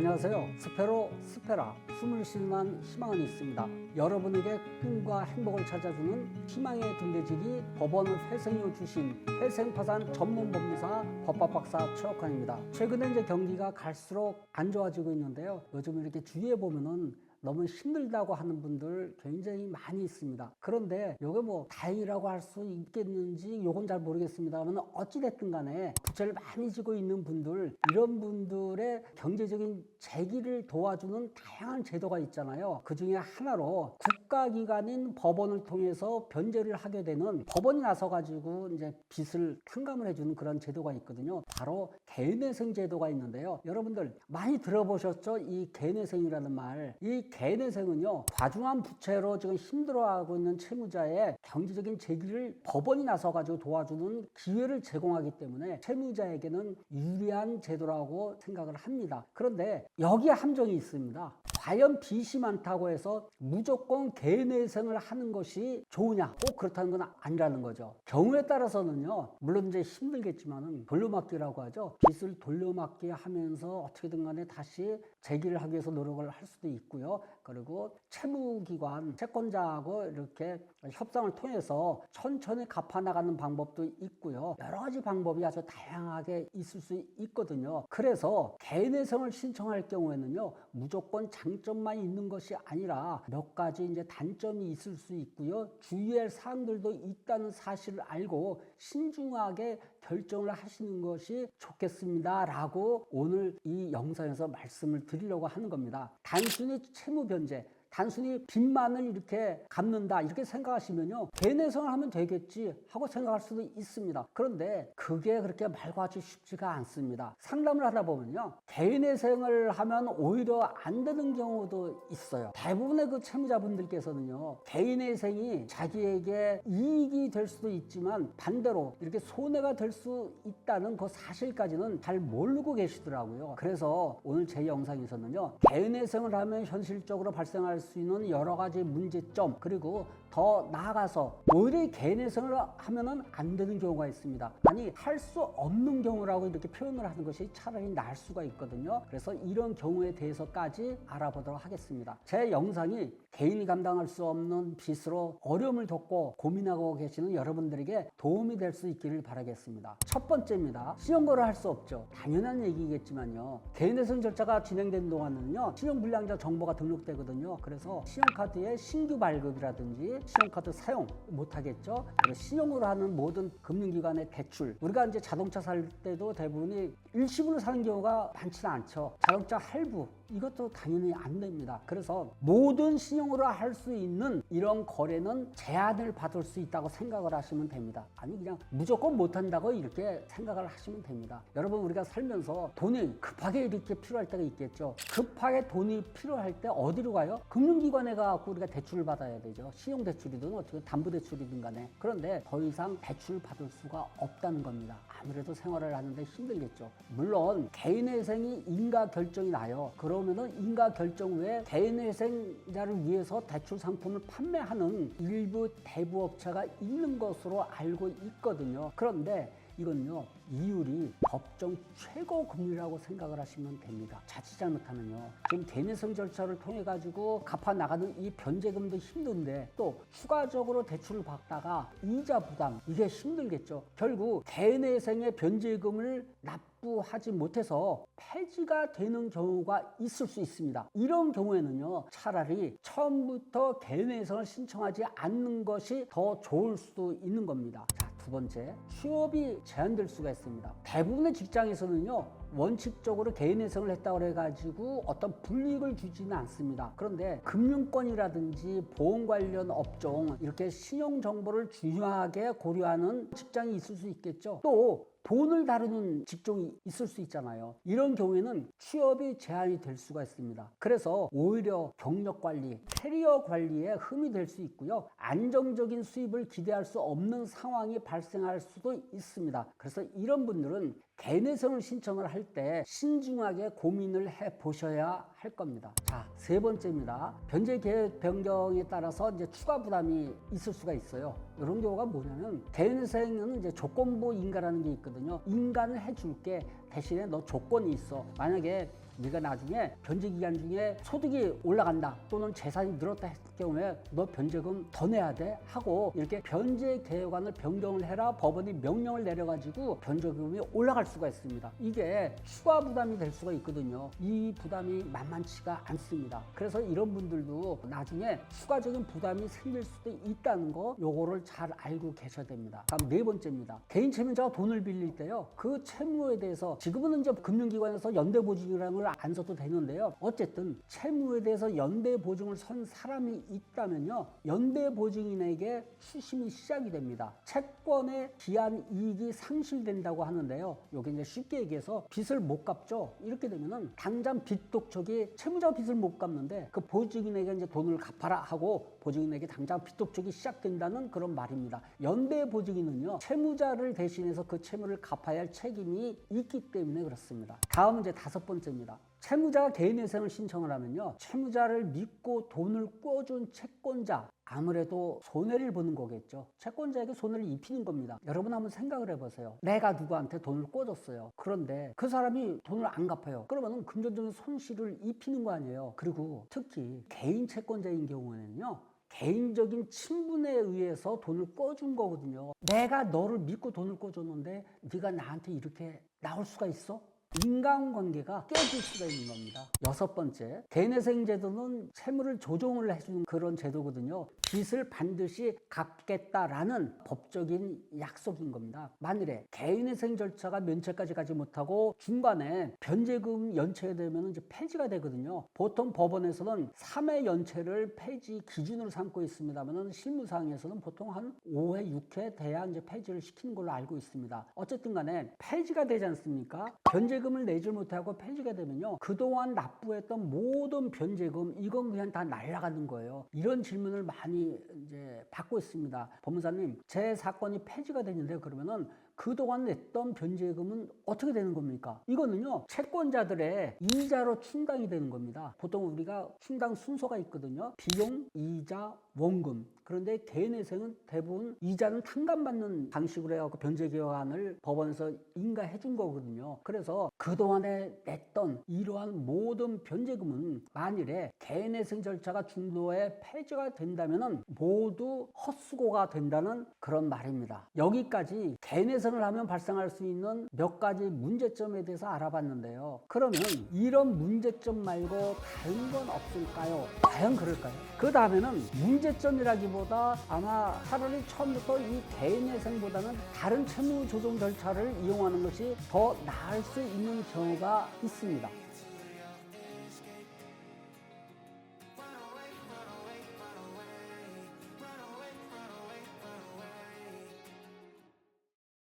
안녕하세요. 스페로 스페라 숨을 쉬는 희망은 있습니다. 여러분에게 꿈과 행복을 찾아주는 희망의 등대지기 법원을 회생해 주신 회생파산 전문 법무사 법학박사 최혁환입니다. 최근에 이제 경기가 갈수록 안 좋아지고 있는데요. 요즘 이렇게 주위에 보면은 너무 힘들다고 하는 분들 굉장히 많이 있습니다. 그런데 이게 뭐 다행이라고 할 수 있겠는지 요건 잘 모르겠습니다만 어찌됐든 간에 부채를 많이 지고 있는 분들 이런 분들의 경제적인 재기를 도와주는 다양한 제도가 있잖아요. 그 중에 하나로 국가기관인 법원을 통해서 변제를 하게 되는 법원이 나서 가지고 이제 빚을 탕감을 해주는 그런 제도가 있거든요. 바로 개내생 제도가 있는데요. 여러분들 많이 들어보셨죠? 이 개내생이라는 말. 이 개내생은요, 과중한 부채로 지금 힘들어하고 있는 채무자의 경제적인 재기를 법원이 나서 가지고 도와주는 기회를 제공하기 때문에 채무자에게는 유리한 제도라고 생각을 합니다. 그런데 여기에 함정이 있습니다. 과연 빚이 많다고 해서 무조건 개내생을 하는 것이 좋으냐? 꼭 그렇다는 건 아니라는 거죠. 경우에 따라서는요, 물론 이제 힘들겠지만은 돌려막기라고 하죠. 빚을 돌려막기 하면서 어떻게든 간에 다시 재기를 하기 위해서 노력을 할 수도 있고요. 그리고 채무기관, 채권자하고 이렇게 협상을 통해서 천천히 갚아나가는 방법도 있고요. 여러 가지 방법이 아주 다양하게 있을 수 있거든요. 그래서 개내성을 신청할 경우에는요, 무조건 장점만 있는 것이 아니라 몇 가지 이제 단점이 있을 수 있고요. 주의할 사항들도 있다는 사실을 알고 신중하게 결정을 하시는 것이 좋겠습니다. 라고 오늘 이 영상에서 말씀을 드리려고 하는 겁니다. 단순히 채무 변제, 단순히 빚만을 이렇게 갚는다 이렇게 생각하시면요. 개내성을 하면 되겠지 하고 생각할 수도 있습니다. 그런데 그게 그렇게 말과 같이 쉽지가 않습니다. 상담을 하다 보면요. 개내생을 하면 오히려 안 되는 경우도 있어요. 대부분의 그 채무자분들께서는요. 개인회생이 자기에게 이익이 될 수도 있지만 반대로 이렇게 손해가 될 수 있다는 그 사실까지는 잘 모르고 계시더라고요. 그래서 오늘 제 영상에서는요. 개인회생을 하면 현실적으로 발생할 수 있는 여러 가지 문제점 그리고 더 나아가서 오히려 개인회생을 하면은 안 되는 경우가 있습니다. 아니 할 수 없는 경우라고 이렇게 표현을 하는 것이 차라리 나을 수가 있거든요. 그래서 이런 경우에 대해서까지 알아보도록 하겠습니다. 제 영상이 개인이 감당할 수 없는 빚으로 어려움을 겪고 고민하고 계시는 여러분들에게 도움이 될 수 있기를 바라겠습니다. 첫 번째입니다. 신용거래 할 수 없죠. 당연한 얘기겠지만요. 개인회생 절차가 진행된 동안은요. 신용불량자 정보가 등록되거든요. 그래서 신용카드의 신규 발급이라든지 신용카드 사용 못하겠죠. 그리고 신용으로 하는 모든 금융기관의 대출. 우리가 이제 자동차 살 때도 대부분이 일시불로 사는 경우가 많지는 않죠. 자동차 할부. 이것도 당연히 안 됩니다. 그래서 모든 신용으로 할 수 있는 이런 거래는 제한을 받을 수 있다고 생각을 하시면 됩니다. 아니 그냥 무조건 못한다고 이렇게 생각을 하시면 됩니다. 여러분 우리가 살면서 돈이 급하게 이렇게 필요할 때가 있겠죠. 급하게 돈이 필요할 때 어디로 가요? 금융기관에 가고 우리가 대출을 받아야 되죠. 신용대출이든 어떻게 담보대출이든 간에. 그런데 더 이상 대출을 받을 수가 없다는 겁니다. 아무래도 생활을 하는데 힘들겠죠. 물론 개인회생이 인가 결정이 나요. 그 러면은 인가 결정 외에 개인회생자를 위해서 대출 상품을 판매하는 일부 대부업체가 있는 것으로 알고 있거든요. 그런데 이건요 이율이 법정 최고 금리라고 생각을 하시면 됩니다. 자칫 잘못하면요 지금 개인회생 절차를 통해 가지고 갚아 나가는 이 변제금도 힘든데 또 추가적으로 대출을 받다가 이자 부담 이게 힘들겠죠. 결국 개인회생의 변제금을 납부하지 못해서 폐지가 되는 경우가 있을 수 있습니다. 이런 경우에는요 차라리 처음부터 개인회생을 신청하지 않는 것이 더 좋을 수도 있는 겁니다. 자, 두 번째, 취업이 제한될 수가 있습니다. 대부분의 직장에서는요, 원칙적으로 개인회생을 했다고 해가지고 어떤 불이익을 주지는 않습니다. 그런데 금융권이라든지 보험 관련 업종, 이렇게 신용 정보를 중요하게 고려하는 직장이 있을 수 있겠죠. 또 돈을 다루는 직종이 있을 수 있잖아요. 이런 경우에는 취업이 제한이 될 수가 있습니다. 그래서 오히려 경력 관리, 캐리어 관리에 흠이 될 수 있고요. 안정적인 수입을 기대할 수 없는 상황이 발생할 수도 있습니다. 그래서 이런 분들은 개내성을 신청을 할 때 신중하게 고민을 해 보셔야 할 겁니다. 자, 세 번째입니다. 변제 계획 변경에 따라서 이제 추가 부담이 있을 수가 있어요. 이런 경우가 뭐냐면 개인생은 이제 조건부 인가라는 게 있거든요. 인가는 해줄게 대신에 너 조건이 있어. 만약에 네가 나중에 변제 기간 중에 소득이 올라간다 또는 재산이 늘었다 했을 경우에 너 변제금 더 내야 돼 하고 이렇게 변제 계획안을 변경을 해라 법원이 명령을 내려가지고 변제금이 올라갈 수가 있습니다. 이게 추가 부담이 될 수가 있거든요. 이 부담이 만만치가 않습니다. 그래서 이런 분들도 나중에 추가적인 부담이 생길 수도 있다는 거 요거를 잘 알고 계셔야 됩니다. 다음 네 번째입니다. 개인 채무자가 돈을 빌릴 때요. 그 채무에 대해서 지금은 이제 금융기관에서 연대 보증이라는 걸 안 써도 되는데요. 어쨌든 채무에 대해서 연대 보증을 선 사람이 있다면요. 연대 보증인에게 수심이 시작이 됩니다. 채권의 기한 이익이 상실된다고 하는데요. 요게 이제 쉽게 얘기해서 빚을 못 갚죠. 이렇게 되면은 당장 빚 독촉이 채무자 빚을 못 갚는데 그 보증인에게 이제 돈을 갚아라 하고 보증인에게 당장 빚 독촉이 시작된다는 그런 말입니다. 연대 보증인은요. 채무자를 대신해서 그 채무를 갚아야 할 책임이 있기 때문에 그렇습니다. 다음 이제 다섯 번째입니다. 채무자가 개인회생을 신청을 하면요. 채무자를 믿고 돈을 꿔준 채권자 아무래도 손해를 보는 거겠죠. 채권자에게 손해를 입히는 겁니다. 여러분 한번 생각을 해보세요. 내가 누구한테 돈을 꿔줬어요. 그런데 그 사람이 돈을 안 갚아요. 그러면은 금전적인 손실을 입히는 거 아니에요. 그리고 특히 개인 채권자인 경우에는요. 개인적인 친분에 의해서 돈을 꿔준 거거든요. 내가 너를 믿고 돈을 꿔줬는데 네가 나한테 이렇게 나올 수가 있어? 인간관계가 깨질 수가 있는 겁니다. 여섯 번째, 개인회생 제도는 채무를 조정을 해주는 그런 제도거든요. 빚을 반드시 갚겠다라는 법적인 약속인 겁니다. 만일에 개인회생 절차가 면책까지 가지 못하고 중간에 변제금 연체되면 이제 폐지가 되거든요. 보통 법원에서는 3회 연체를 폐지 기준으로 삼고 있습니다만은 실무상에서는 보통 한 5회, 6회 돼야 이제 폐지를 시키는 걸로 알고 있습니다. 어쨌든 간에 폐지가 되지 않습니까? 변제 금을 내지 못하고 폐지가 되면요. 그동안 납부했던 모든 변제금 이건 그냥 다 날아가는 거예요. 이런 질문을 많이 이제 받고 있습니다. 법무사님, 제 사건이 폐지가 됐는데 그러면은 그동안 냈던 변제금은 어떻게 되는 겁니까? 이거는요, 채권자들의 이자로 충당이 되는 겁니다. 보통 우리가 충당 순서가 있거든요. 비용, 이자, 원금. 그런데 개인회생은 대부분 이자는 충당받는 방식으로 해갖고 변제기한을 법원에서 인가해 준 거거든요. 그래서 그동안에 냈던 이러한 모든 변제금은 만일에 개인회생 절차가 중도에 폐지가 된다면은 모두 헛수고가 된다는 그런 말입니다. 여기까지 개인회생 을 하면 발생할 수 있는 몇 가지 문제점에 대해서 알아봤는데요. 그러면 이런 문제점 말고 다른 건 없을까요? 과연 그럴까요? 그 다음에는 문제점이라기보다 아마 차라리 처음부터 이 개인회생보다는 다른 채무 조정 절차를 이용하는 것이 더 나을 수 있는 경우가 있습니다.